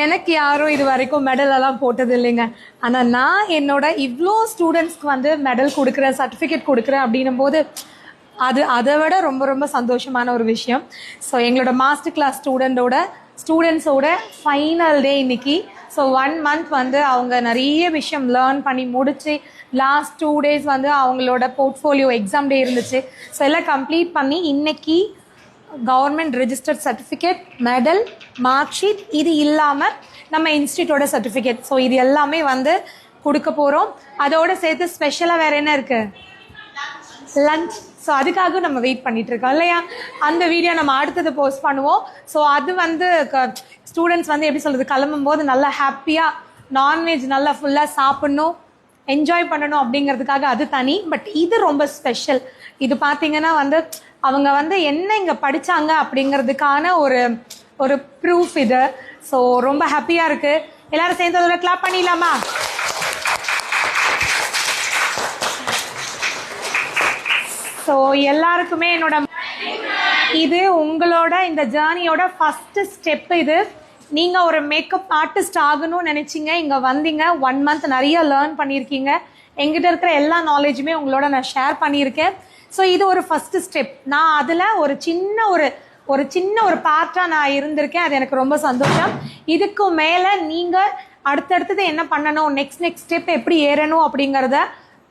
எனக்கு யாரும் இது வரைக்கும் மெடல் எல்லாம் போட்டது இல்லைங்க. ஆனால் நான் என்னோட இவ்வளோ ஸ்டூடெண்ட்ஸ்க்கு வந்து மெடல் கொடுக்குறேன் சர்டிஃபிகேட் கொடுக்குறேன் அப்படின்னும் போது அது அதை விட ரொம்ப ரொம்ப சந்தோஷமான ஒரு விஷயம். ஸோ எங்களோட மாஸ்டர் கிளாஸ் ஸ்டூடெண்டோட ஸ்டூடெண்ட்ஸோட ஃபைனல் டே இன்னைக்கு. ஸோ ஒன் மந்த் வந்து அவங்க நிறைய விஷயம் லேர்ன் பண்ணி முடிச்சு லாஸ்ட் டூ டேஸ் வந்து அவங்களோட போர்ட்ஃபோலியோ எக்ஸாம் டே இருந்துச்சு. ஸோ எல்லாம் கம்ப்ளீட் பண்ணி இன்னைக்கு government registered certificate medal mark sheet இது இல்லாமல் நம்ம இன்ஸ்டியூட்டோட சர்டிஃபிகேட் ஸோ இது எல்லாமே வந்து கொடுக்க போகிறோம் அதோடு சேர்த்து ஸ்பெஷலாக வேறு என்ன இருக்குது லஞ்ச் ஸோ அதுக்காக நம்ம வெயிட் பண்ணிட்டு இருக்கோம் இல்லையா? அந்த வீடியோ நம்ம அடுத்தது போஸ்ட் பண்ணுவோம். ஸோ அது வந்து ஸ்டூடெண்ட்ஸ் வந்து எப்படி சொல்கிறது கிளம்பும் போது நல்லா ஹாப்பியாக நான்வெஜ் நல்லா ஃபுல்லாக சாப்பிட்ணும். என்ஜாய் பண்ணணும் அப்படிங்கிறதுக்காக அது தனி பட் இது ரொம்ப ஸ்பெஷல் இது பார்த்தீங்கன்னா வந்து அவங்க வந்து என்ன இங்கே படிச்சாங்க அப்படிங்கிறதுக்கான ஒரு ஒரு ப்ரூஃப் இது. ஸோ ரொம்ப ஹாப்பியாக இருக்குது எல்லாரும் சேர்ந்து அதோட கிளாப் பண்ணிடலாமா? ஸோ எல்லாருக்குமே என்னோட இது உங்களோட இந்த ஜேர்னியோட ஃபஸ்ட்டு ஸ்டெப் இது. நீங்க ஒரு மேக்கப் ஆர்டிஸ்ட் ஆகணும்னு நினைச்சீங்க இங்க வந்தீங்க ஒன் மந்த் நிறைய லேர்ன் பண்ணியிருக்கீங்க. எங்கிட்ட இருக்கிற எல்லா நாலேஜுமே உங்களோட நான் ஷேர் பண்ணியிருக்கேன். ஸோ இது ஒரு ஃபர்ஸ்ட் ஸ்டெப் நான் அதில் ஒரு சின்ன ஒரு ஒரு சின்ன ஒரு பார்ட்டாக நான் இருந்திருக்கேன். அது எனக்கு ரொம்ப சந்தோஷம். இதுக்கு மேலே நீங்கள் அடுத்தடுத்தது என்ன பண்ணணும் நெக்ஸ்ட் நெக்ஸ்ட் ஸ்டெப் எப்படி ஏறணும் அப்படிங்கிறத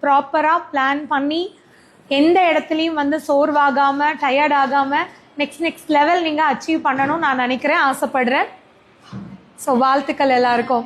ப்ராப்பராக பிளான் பண்ணி எந்த இடத்துலையும் வந்து சோர்வாகாமல் டயர்ட் ஆகாமல் நெக்ஸ்ட் நெக்ஸ்ட் லெவல் நீங்கள் அச்சீவ் பண்ணணும் நான் நினைக்கிறேன் ஆசைப்படுறேன். ஸோ வாழ்த்துக்கள் எல்லாருக்கும்.